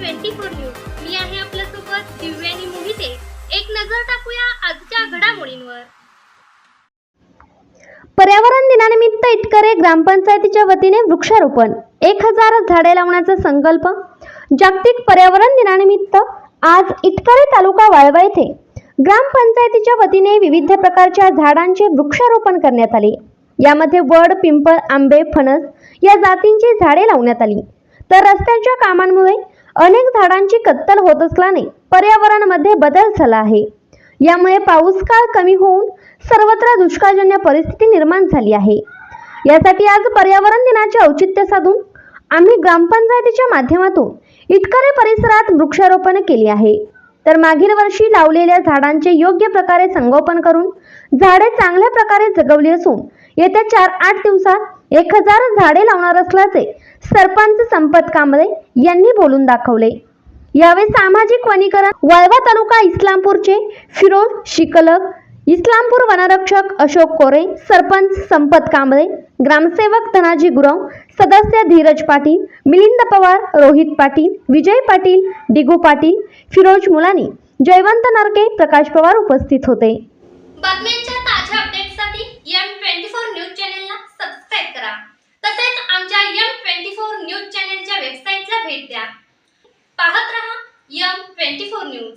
Twenty four news. मी आहे आपल्यासोबत दिव्यानी मोहिते. एक नजर टाकूया आजच्या घडामोडींवर. पर्यावरण दिनानिमित्त इटकरे ग्रामपंचायतीच्या वतीने वृक्षारोपण. एक हजार झाडे लावण्याचा संकल्प. जागतिक पर्यावरण दिनानिमित्त आज इटकरे तालुका वाळवा येथे ग्रामपंचायतीच्या वतीने विविध प्रकारच्या झाडांचे वृक्षारोपण करण्यात आले. यामध्ये वड पिंपळ आंबे फणस या जातींची झाडे लावण्यात आली. तर रस्त्यांच्या कामांमुळे अनेक झाडांची कत्तल होत असल्याने पर्यावरणामध्ये बदल झाला आहे. यामुळे पाऊस काळ कमी होऊन सर्वत्र दुष्काळजन्य परिस्थिती निर्माण झाली आहे. यासाठी आज पर्यावरण दिनाचे औचित्य साधून आम्ही ग्रामपंचायतीच्या माध्यमातून इटकरे परिसरात वृक्षारोपण केले आहे. तर मागील वर्षी लावलेल्या झाडांचे योग्य प्रकारे संगोपन करून झाडे चांगल्या प्रकारे जगवली असून येत्या चार आठ दिवसात एक हजार झाडे लावणार असल्याचे सरपंच संपत कांबळे यांनी बोलून दाखवले. यावेळी सामाजिक वनीकरण वाळवा तालुका इस्लामपूरचे फिरोज शिकलक इस्लामपूर वनरक्षक अशोक कोरे सरपंच संपत कांबळे ग्रामसेवक धनाजी गुरव सदस्य धीरज पाटील मिलिंद पवार रोहित पाटील विजय पाटील डिगू पाटील फिरोज मुलानी जयवंत नरके प्रकाश पवार उपस्थित होते. बातम्यांच्या ताज्या अपडेटसाठी एम ट्वेंटी फोर न्यूज चॅनेलला सबस्क्राईब करा. तसेच आमच्या एम ट्वेंटी फोर न्यूज चॅनेलच्या वेबसाईटला भेट द्या. पाहत रहा एम ट्वेंटी फोर न्यूज.